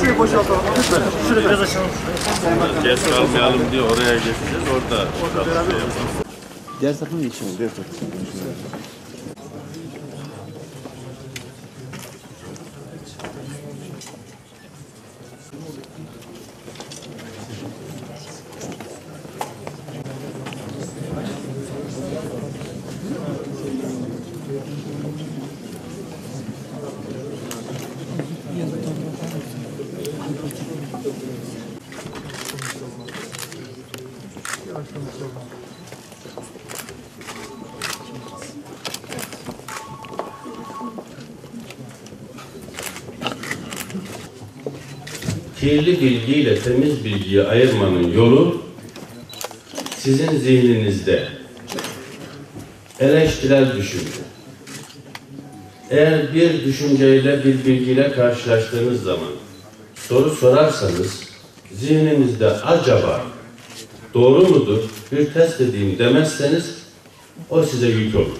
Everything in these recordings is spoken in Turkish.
Şurayı boşaltalım. Lütfen. Şurayı biraz açalım. Geç kalmayalım diye oraya geçeceğiz. Orada çalışma yapalım. Diğer mı geçiyoruz? Diğer tarafa. Kirli bilgiyle temiz bilgiyi ayırmanın yolu sizin zihninizde eleştirel düşünce. Eğer bir düşünceyle bir bilgiyle karşılaştığınız zaman soru sorarsanız zihninizde acaba doğru mudur bir test edeyim demezseniz o size yük olur.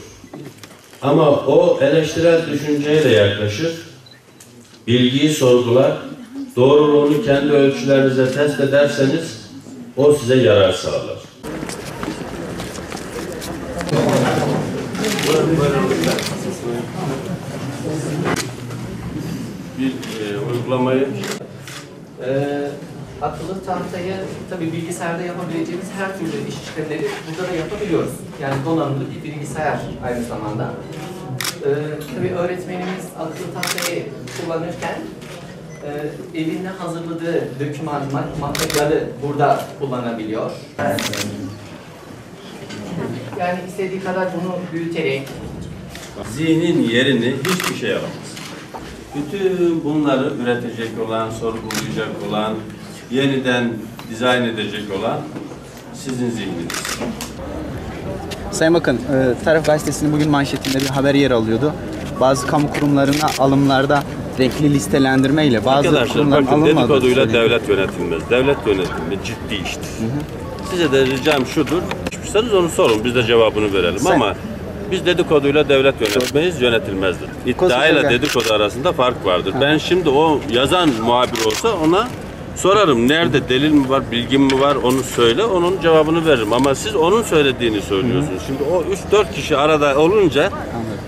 Ama o eleştirel düşünceyle yaklaşır, bilgiyi sorgular, doğruluğunu kendi ölçülerinize test ederseniz o size yarar sağlar. Bir e, uygulamayı Ee, akıllı tahtayı tabii bilgisayarda yapabileceğimiz her türlü işlemleri burada da yapabiliyoruz. Yani donanımlı bir bilgisayar aynı zamanda. Ee, tabii öğretmenimiz akıllı tahtayı kullanırken e, evinde hazırladığı doküman, ma- materyali burada kullanabiliyor. Yani istediği kadar bunu büyüterek, zihnin yerini hiçbir şey alamaz. Bütün bunları üretecek olan, sorgulayacak olan, yeniden dizayn edecek olan sizin zihniniz. Sayın Bakın, e, Taraf Gazetesi'nin bugün manşetinde bir haber yer alıyordu. Bazı kamu kurumlarına alımlarda renkli listelendirme ile bazı Arkadaşlar kurumların bakın alınmadığı dedikoduyla söyleniyor. devlet yönetilmez. Devlet yönetimi ciddi iştir. Size de ricam şudur. İstiyorsanız onu sorun. Biz de cevabını verelim Sen- ama biz dedikoduyla devlet yönetmeyiz, yönetilmezdir. İddiayla dedikodu arasında fark vardır. Ben şimdi o yazan muhabir olsa ona sorarım. Nerede delil mi var, bilgim mi var onu söyle. Onun cevabını veririm. Ama siz onun söylediğini söylüyorsunuz. Şimdi o 3-4 kişi arada olunca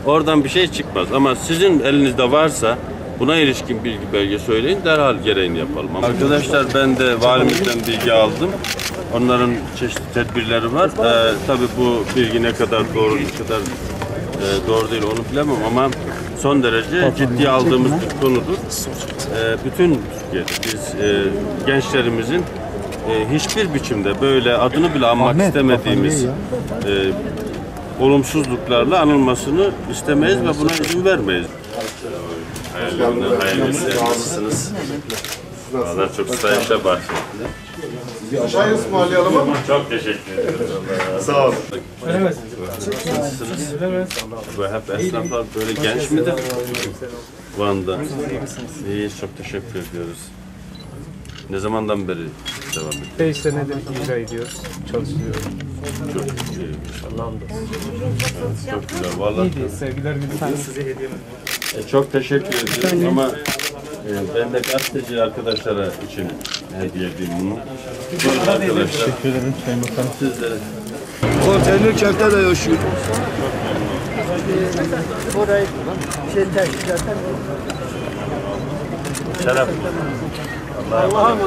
oradan bir şey çıkmaz. Ama sizin elinizde varsa Buna ilişkin bilgi belge söyleyin, derhal gereğini yapalım. Arkadaşlar ben de valimizden bilgi aldım. Onların çeşitli tedbirleri var. Ee, tabii bu bilgi ne kadar doğru, ne kadar e, doğru değil onu bilemem ama son derece ciddiye aldığımız bir konudur. Ee, bütün Türkiye'de biz e, gençlerimizin e, hiçbir biçimde böyle adını bile anmak istemediğimiz e, olumsuzluklarla anılmasını istemeyiz ve buna izin vermeyiz. Hayırlı, hayırlı işler. Nasılsınız? Valla çok sayışa bahsettiler. Çay ısmarlayalım ama. Çok teşekkür ederim. Sağ olun. Nasılsınız? Bu hep esnaflar böyle genç midir? Van'da. İyi, çok teşekkür ediyoruz. Ne zamandan beri devam ediyor? 5 senedir icra ediyoruz. Çalışıyoruz. Çok iyi. Çok güzel. Vallahi İyiydi. Sevgiler günü size hediye E, çok teşekkür ediyorum ama e, ben de gazeteci arkadaşlara için hediye edeyim bunu. Buyurun arkadaşlar. Teşekkür ederim Sayın Bakanım. Sizlere. Konteyner kentte de yaşıyor. Şeref. Allah'a emanet.